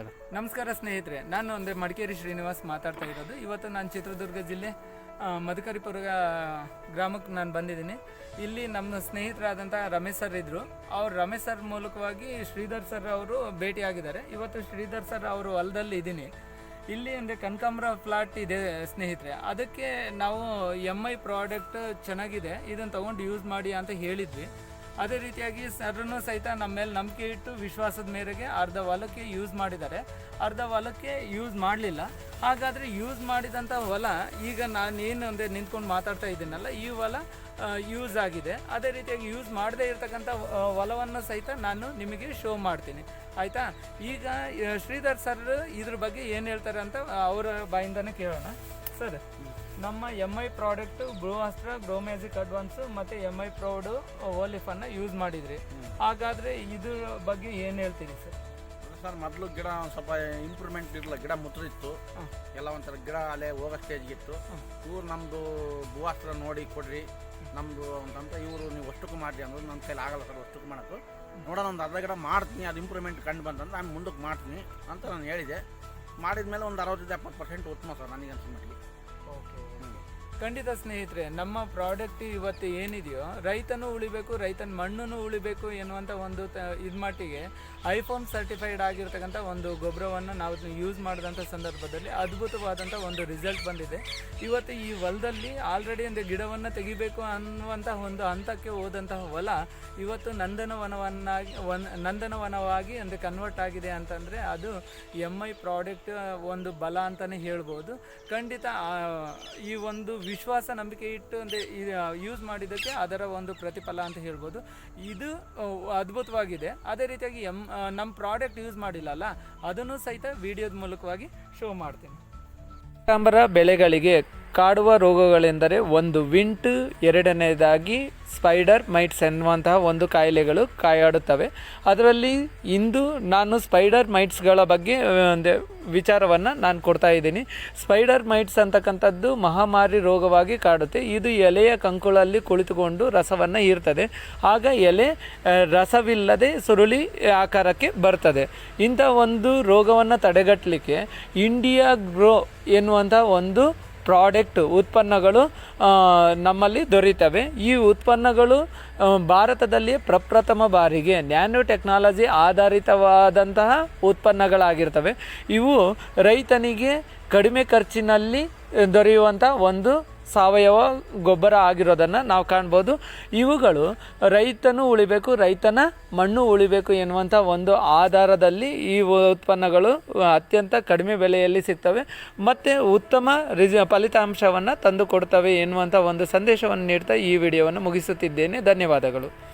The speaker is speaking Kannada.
ಮಾತಾಡು ನಮಸ್ಕಾರ ಸ್ನೇಹಿತರೆ, ನಾನು ಅಂದರೆ ಮಡಿಕೇರಿ ಶ್ರೀನಿವಾಸ್ ಮಾತಾಡ್ತಾ ಇರೋದು. ಇವತ್ತು ನಾನು ಚಿತ್ರದುರ್ಗ ಜಿಲ್ಲೆ ಮಧುಕರಿಪುರ ಗ್ರಾಮಕ್ಕೆ ನಾನು ಬಂದಿದ್ದೀನಿ. ಇಲ್ಲಿ ನಮ್ಮ ಸ್ನೇಹಿತರಾದಂಥ ರಮೇಶ್ ಸರ್ ಇದ್ದರು ಅವ್ರು ರಮೇಶ್ ಸರ್ ಮೂಲಕವಾಗಿ ಶ್ರೀಧರ್ ಸರ್ ಅವರು ಭೇಟಿಯಾಗಿದ್ದಾರೆ. ಇವತ್ತು ಶ್ರೀಧರ್ ಸರ್ ಅವರು ಹೊಲದಲ್ಲಿ ಇದ್ದೀನಿ. ಇಲ್ಲಿ ಅಂದರೆ ಕನಕಾಂಬ್ರ ಫ್ಲಾಟ್ ಇದೆ ಸ್ನೇಹಿತರೆ. ಅದಕ್ಕೆ ನಾವು ಎಂ ಐ ಪ್ರಾಡಕ್ಟ್ ಚೆನ್ನಾಗಿದೆ. ಇದನ್ನು ತೊಗೊಂಡು ಯೂಸ್ ಮಾಡಿ ಅಂತ ಹೇಳಿದ್ವಿ. ಅದೇ ರೀತಿಯಾಗಿ ಸರ್ನು ಸಹಿತ ನಮ್ಮ ಮೇಲೆ ನಂಬಿಕೆ ಇಟ್ಟು ವಿಶ್ವಾಸದ ಮೇರೆಗೆ ಅರ್ಧ ಹೊಲಕ್ಕೆ ಯೂಸ್ ಮಾಡಿದ್ದಾರೆ. ಅರ್ಧ ಹೊಲಕ್ಕೆ ಯೂಸ್ ಮಾಡಲಿಲ್ಲ. ಹಾಗಾದರೆ ಯೂಸ್ ಮಾಡಿದಂಥ ಹೊಲ ಈಗ ನಾನು ಏನು ಅಂದರೆ ನಿಂತ್ಕೊಂಡು ಮಾತಾಡ್ತಾ ಇದ್ದೀನಲ್ಲ, ಈ ಹೊಲ ಯೂಸ್ ಆಗಿದೆ. ಅದೇ ರೀತಿಯಾಗಿ ಯೂಸ್ ಮಾಡದೇ ಇರತಕ್ಕಂಥ ಹೊಲವನ್ನು ಸಹಿತ ನಾನು ನಿಮಗೆ ಶೋ ಮಾಡ್ತೀನಿ. ಆಯಿತಾ? ಈಗ ಶ್ರೀಧರ್ ಸರ್ ಇದ್ರ ಬಗ್ಗೆ ಏನು ಹೇಳ್ತಾರೆ ಅಂತ ಅವರ ಬಾಯಿಂದನೇ ಕೇಳೋಣ. ಸರ್. ನಮ್ಮ M I product blue Astra grow magic advance ಮತ್ತು ಎಂ ಐ ಪ್ರೌಡು ಓಲಿಫನ್ನು ಯೂಸ್ ಮಾಡಿದ್ರಿ. ಹಾಗಾದರೆ ಇದ್ರ ಬಗ್ಗೆ ಏನು ಹೇಳ್ತೀರಿ ಸರ್? ಸರ್ ಮೊದಲು ಗಿಡ ಒಂದು ಸ್ವಲ್ಪ ಇಂಪ್ರೂವ್ಮೆಂಟ್ ಇರಲಿಲ್ಲ ಗಿಡ ಮುತ್ತರಿತ್ತು ಎಲ್ಲ ಒಂಥರ ಗಿಡ ಅಲೆ ಹೋಗೋ ಸ್ಟೇಜ್ಗಿತ್ತು ಇವ್ರು ನಮ್ಮದು ಭೂವಾಸ್ತ್ರ ನೋಡಿ ಕೊಡ್ರಿ. ನಮ್ಮದು ಅಂತಂತ ಇವರು ನೀವು ಅಷ್ಟಕ್ಕೂ ಮಾಡಿರಿ ಅಂದ್ರೆ ನನ್ನ ಕೈಲಿ ಆಗಲ್ಲ ಸರ್ ಅಷ್ಟಕ್ಕೂ ಮಾಡೋದು ನೋಡೋಣ ಒಂದು ಅರ್ಧ ಗಿಡ ಮಾಡ್ತೀನಿ ಅದು ಇಂಪ್ರೂವ್ಮೆಂಟ್ ಕಂಡು ಬಂತಂದ್ರೆ ನಾನು ಮುಂದಕ್ಕೆ ಮಾಡ್ತೀನಿ ಅಂತ ನಾನು ಹೇಳಿದೆ. ಮಾಡಿದ ಮೇಲೆ ಒಂದು ಅರವತ್ತರಿಂದ ಎಪ್ಪತ್ತು ಪರ್ಸೆಂಟ್ ಉತ್ತಮ ಸರ್ ನನಗೆ ಅನ್ಸಿದ ಮಟ್ಟಿಗೆ. ಖಂಡಿತ ಸ್ನೇಹಿತರೆ, ನಮ್ಮ ಪ್ರಾಡಕ್ಟ್ ಇವತ್ತು ಏನಿದೆಯೋ, ರೈತನೂ ಉಳಿಬೇಕು, ರೈತನ ಮಣ್ಣನ್ನು ಉಳಿಬೇಕು ಎನ್ನುವಂಥ ಒಂದು ಇದು ಮಟ್ಟಿಗೆ ಐಫೋನ್ ಸರ್ಟಿಫೈಡ್ ಆಗಿರ್ತಕ್ಕಂಥ ಒಂದು ಗೊಬ್ಬರವನ್ನು ನಾವು ಯೂಸ್ ಮಾಡಿದಂಥ ಸಂದರ್ಭದಲ್ಲಿ ಅದ್ಭುತವಾದಂಥ ಒಂದು ರಿಸಲ್ಟ್ ಬಂದಿದೆ. ಇವತ್ತು ಈ ಹೊಲದಲ್ಲಿ ಆಲ್ರೆಡಿ ಒಂದು ಗಿಡವನ್ನು ತೆಗಿಬೇಕು ಅನ್ನುವಂಥ ಒಂದು ಹಂತಕ್ಕೆ ಹೋದಂತಹ ಹೊಲ ಇವತ್ತು ನಂದನವನವನ್ನಾಗಿ, ಒನ್, ನಂದನವನವಾಗಿ ಒಂದು ಕನ್ವರ್ಟ್ ಆಗಿದೆ ಅಂತಂದರೆ ಅದು ಎಂ ಐ ಪ್ರಾಡಕ್ಟ್ ಒಂದು ಬಲ ಅಂತಲೇ ಹೇಳ್ಬೋದು. ಖಂಡಿತ ಈ ಒಂದು ವಿಶ್ವಾಸ, ನಂಬಿಕೆ ಇಟ್ಟು ಅಂದರೆ ಯೂಸ್ ಮಾಡಿದ್ದಕ್ಕೆ ಅದರ ಒಂದು ಪ್ರತಿಫಲ ಅಂತ ಹೇಳ್ಬೋದು. ಇದು ಅದ್ಭುತವಾಗಿದೆ. ಅದೇ ರೀತಿಯಾಗಿ ಎಂ ನಮ್ಮ ಪ್ರಾಡಕ್ಟ್ ಯೂಸ್ ಮಾಡಿಲ್ಲಲ್ಲ, ಅದನ್ನು ಸಹಿತ ವಿಡಿಯೋದ ಮೂಲಕವಾಗಿ ಶೋ ಮಾಡ್ತೀನಿ. ಕನಕಾಂಬರ ಬೆಳೆಗಳಿಗೆ ಕಾಡುವ ರೋಗಗಳೆಂದರೆ ಒಂದು ವಿಂಟ್, ಎರಡನೇದಾಗಿ ಸ್ಪೈಡರ್ ಮೈಟ್ಸ್ ಎನ್ನುವಂತಹ ಒಂದು ಕಾಯಿಲೆಗಳು ಕಾಯಾಡುತ್ತವೆ. ಅದರಲ್ಲಿ ಇಂದು ನಾನು ಸ್ಪೈಡರ್ ಮೈಟ್ಸ್ಗಳ ಬಗ್ಗೆ ಒಂದು ವಿಚಾರವನ್ನು ನಾನು ಕೊಡ್ತಾ ಇದ್ದೀನಿ. ಸ್ಪೈಡರ್ ಮೈಟ್ಸ್ ಅಂತಕ್ಕಂಥದ್ದು ಮಹಾಮಾರಿ ರೋಗವಾಗಿ ಕಾಡುತ್ತೆ. ಇದು ಎಲೆಯ ಕಂಕುಳಲ್ಲಿ ಕುಳಿತುಕೊಂಡು ರಸವನ್ನು ಇರ್ತದೆ ಆಗ ಎಲೆ ರಸವಿಲ್ಲದೆ ಸುರುಳಿ ಆಕಾರಕ್ಕೆ ಬರ್ತದೆ. ಇಂಥ ಒಂದು ರೋಗವನ್ನು ತಡೆಗಟ್ಟಲಿಕ್ಕೆ ಇಂಡಿಯಾ ಗ್ರೋ ಎನ್ನುವಂಥ ಒಂದು ಪ್ರಾಡಕ್ಟ್ ಉತ್ಪನ್ನಗಳು ನಮ್ಮಲ್ಲಿ ದೊರೀತವೆ. ಈ ಉತ್ಪನ್ನಗಳು ಭಾರತದಲ್ಲಿ ಪ್ರಪ್ರಥಮ ಬಾರಿಗೆ ನ್ಯಾನೋ ಟೆಕ್ನಾಲಜಿ ಆಧಾರಿತವಾದಂತಹ ಉತ್ಪನ್ನಗಳಾಗಿರ್ತವೆ. ಇವು ರೈತನಿಗೆ ಕಡಿಮೆ ಖರ್ಚಿನಲ್ಲಿ ದೊರೆಯುವಂಥ ಒಂದು ಸಾವಯವ ಗೊಬ್ಬರ ಆಗಿರೋದನ್ನು ನಾವು ಕಾಣ್ಬೋದು. ಇವುಗಳು ರೈತನು ಉಳಿಬೇಕು, ರೈತನ ಮಣ್ಣು ಉಳಿಬೇಕು ಎನ್ನುವಂಥ ಒಂದು ಆಧಾರದಲ್ಲಿ ಈ ಉತ್ಪನ್ನಗಳು ಅತ್ಯಂತ ಕಡಿಮೆ ಬೆಲೆಯಲ್ಲಿ ಸಿಗ್ತವೆ. ಮತ್ತು ಉತ್ತಮ ರಿಜ ಫಲಿತಾಂಶವನ್ನು ತಂದುಕೊಡ್ತವೆ ಎನ್ನುವಂಥ ಒಂದು ಸಂದೇಶವನ್ನು ನೀಡ್ತಾ ಈ ವಿಡಿಯೋವನ್ನು ಮುಗಿಸುತ್ತಿದ್ದೇನೆ. ಧನ್ಯವಾದಗಳು.